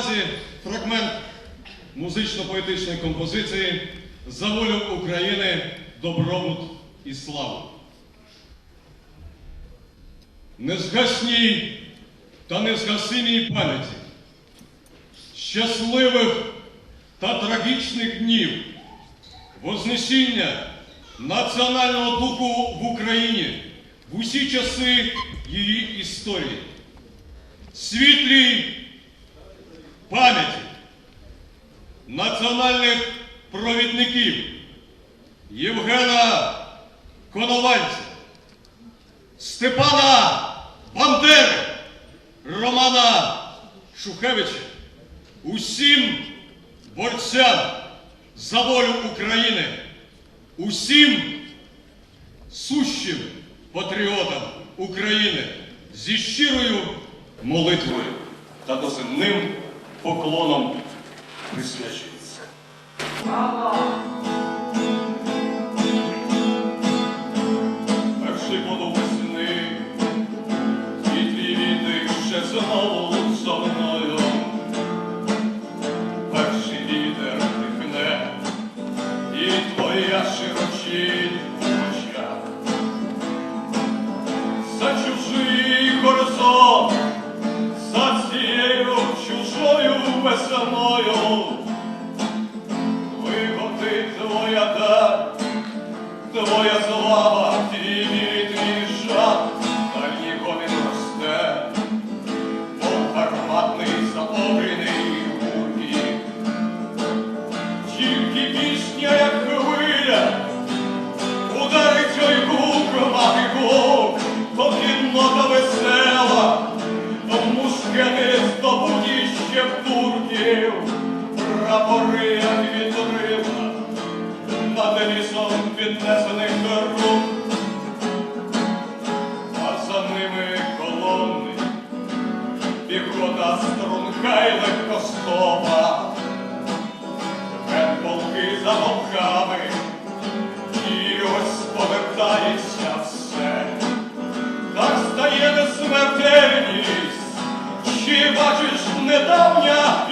увазі фрагмент музично-поетичної композиції За волю України, добробут і славу. Незгасній та незгасимій пам'яті щасливих та трагічних днів Вознесіння національного духу в Україні в усі часи її історії. Світлій пам'яті національних провідників Євгена Коновальця, Степана Бандери, Романа Шухевича, усім борцям за волю України, усім сущим патріотам України зі щирою молитвою та доземним поклоном присвячується.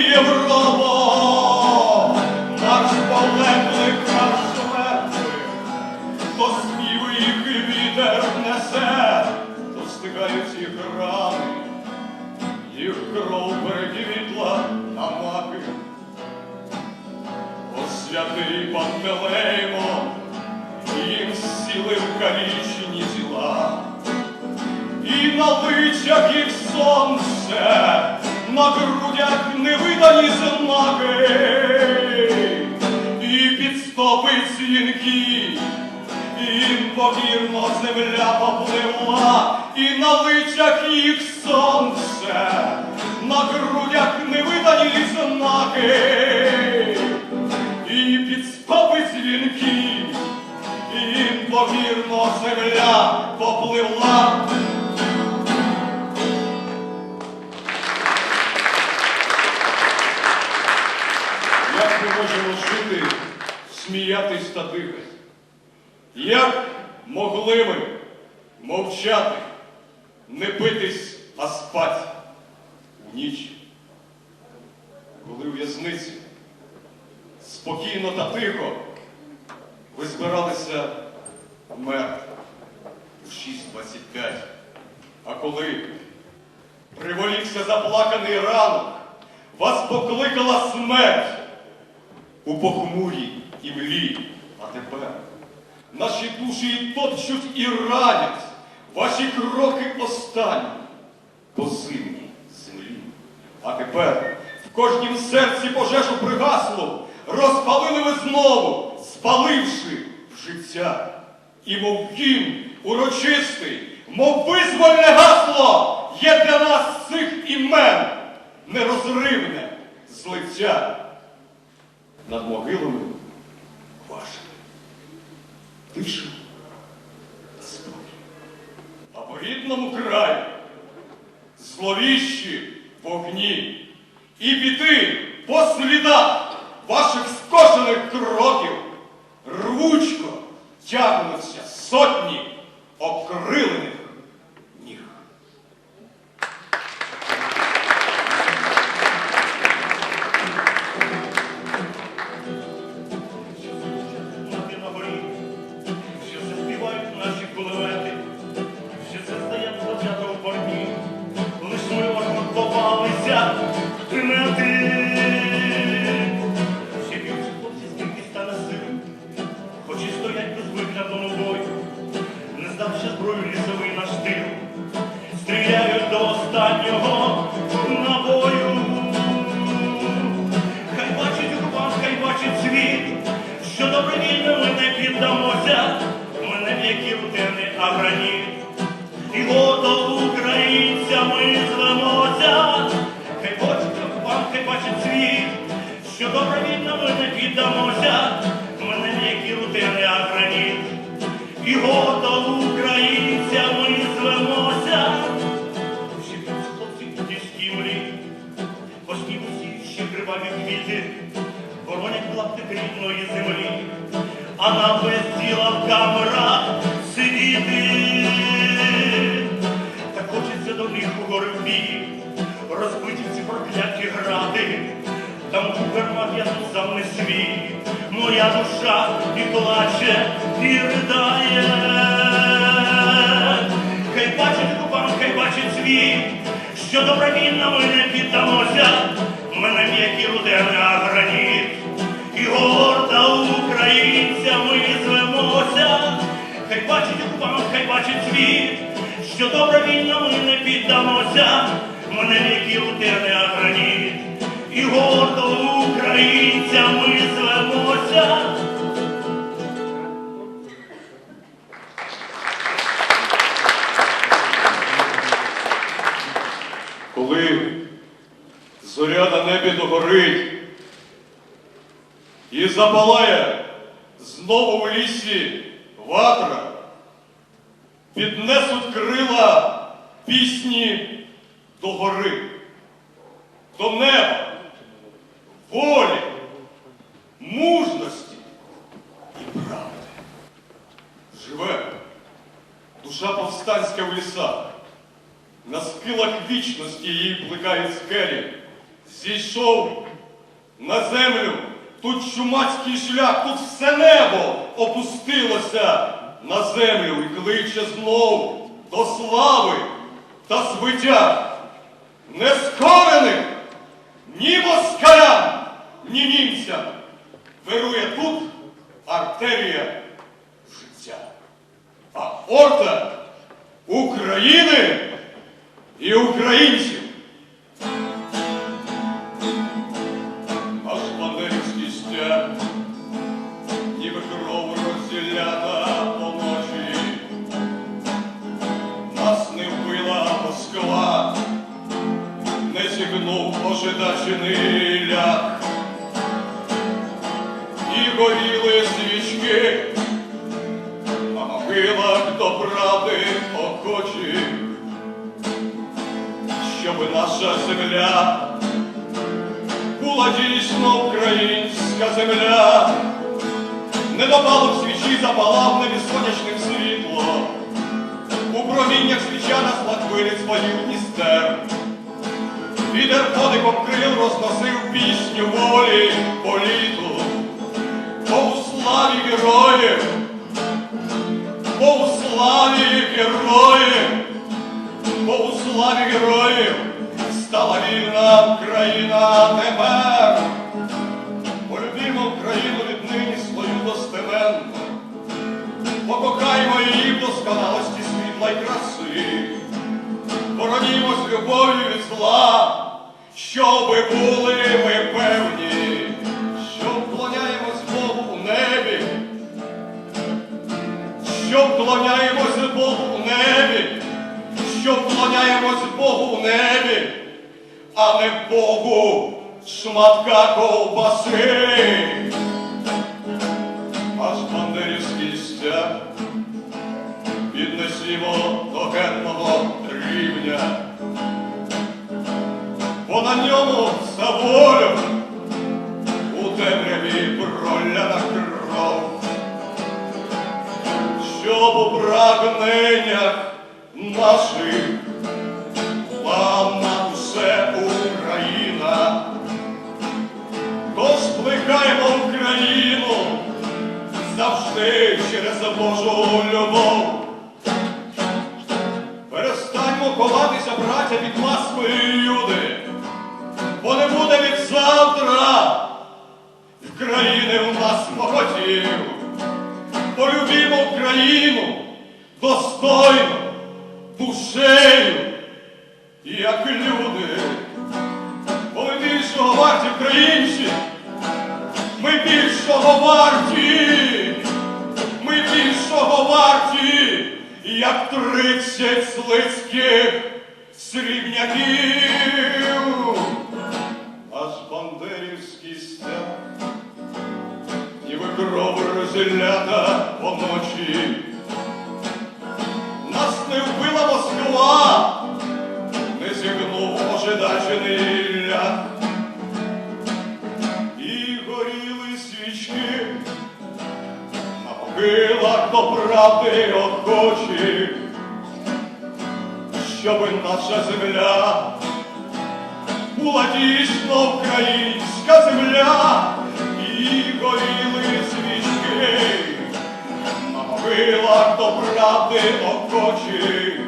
Європа, наш полеглих наш мертвих, то співи їх вітер несе, то стигають їх рани, їх кров переквітла на маки. О святий Пантелеймо, їм сіли вкалічені тіла, і на личах їх сонце, на грудях невидані знаки, і під стопи дзвінки, і повірно земля попливла, і на личах їх сонце, на грудях невидані знаки, і під стопи дзвінки, і повірно земля попливла. Як ми можемо жити, сміятись та дихати? Як могли ми мовчати, не битись, а спати у ніч, коли у в'язниці спокійно та тихо ви збиралися вмерти в 6.25, а коли приволікся заплаканий ранок, вас покликала смерть у похмурій млі, а тепер наші душі і топчуть і ранять ваші кроки останні по зимній землі. А тепер в кожнім серці пожежу пригасло, розпалили ви знову, спаливши в життя. І мов гімн урочистий, мов визвольне гасло, є для нас цих імен нерозривне злиття над могилами вашими. Тиша спокій. А по рідному краю зловіщі вогні і піти по слідах ваших скошених кроків рвучко тягнуться сотні окрилених на граніт. І ото українця ми звемося, хай хочеться вам, хай бачить світ, що добровільно ми не піддамося, мене, не які рутини, а граніт. І ото українця ми звемося, всі хлопці будівські мрій, Кожні усі ще криваві квіти, боронять клаптик рідної землі, а на весь ціла камера. Не свій, моя душа і плаче, і ридає. Хай бачить купам, хай бачить світ, що добровільно ми не піддамося, ми не м'які рудени, а граніт, і горда українця ми звемося. Хай бачить купам, хай бачить світ, що добровільно ми не піддамося, ми не м'які рудени, запалає знову в лісі ватра, піднесуть крила пісні до гори, до неба, волі, мужності і правди. Живе душа повстанська в лісах. На схилах вічності її плекають скелі. Зійшов на землю тут чумацький шлях, тут все небо опустилося на землю і кличе знов до слави та звиття. Нескорених ні москалям, ні німцям вирує тут артерія життя. А орда України і українців. Наша земля. Була дійсно українська земля, не допало в свічі, запалав в сонячним світло, у проміннях свіча нас хвилить свою Дністер. Вітер подихом крил розносив пісню волі політу, бо у славі героїв, бо у славі героїв. Бо у славі героїв стала вільна Україна тепер. Полюбімо Україну віднині свою достеменно, покохаймо її досконалості світла й краси, боронімо з любов'ю від зла, щоби були ми певні, що вклоняємось Богу у небі, що вклоняємось Богу у небі. Що вклоняємось Богу в небі, а Богу шматка ковбаси. Завжди через Божу любов. Перестаньмо ховатися, браття, від маскою люди, бо не буде від завтра. В країни в нас похотів. Полюбімо Україну достойно душею, як люди, бо ми більшого варті українці, ми більшого варті, варті, як тридцять слизьких срібняків, аж бандерівський степ, ніби кров розілята поночі. До правди охочі, щоби наша земля була дійсно українська земля, і горіли свічки на могилах до правди охочі,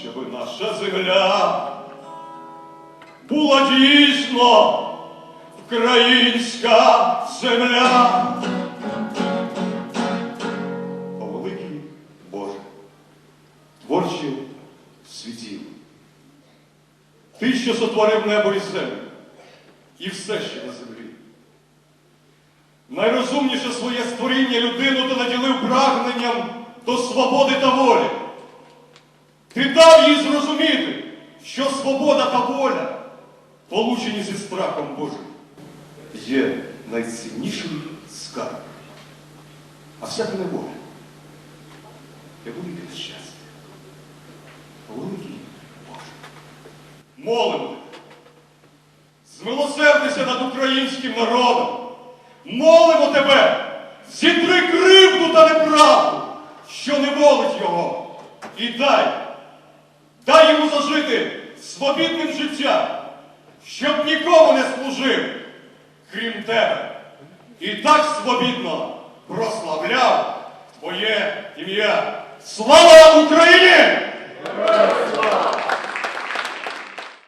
щоби наша земля була дійсно українська земля. Що сотворив небо і землю, і все ще на землі. Найрозумніше своє створіння людину ти наділив прагненням до свободи та волі. Ти дав їй зрозуміти, що свобода та воля, получені зі страхом Божим, є найцінніший скарб. А всяка неволя є велике нещастя. Великий. Молимо, змилосердися над українським народом. Молимо тебе, зітри кривду та неправду, що не волить його. І дай, дай йому зажити свобідним життям, щоб нікому не служив, крім тебе. І так свобідно прославляв твоє ім'я. Слава Україні!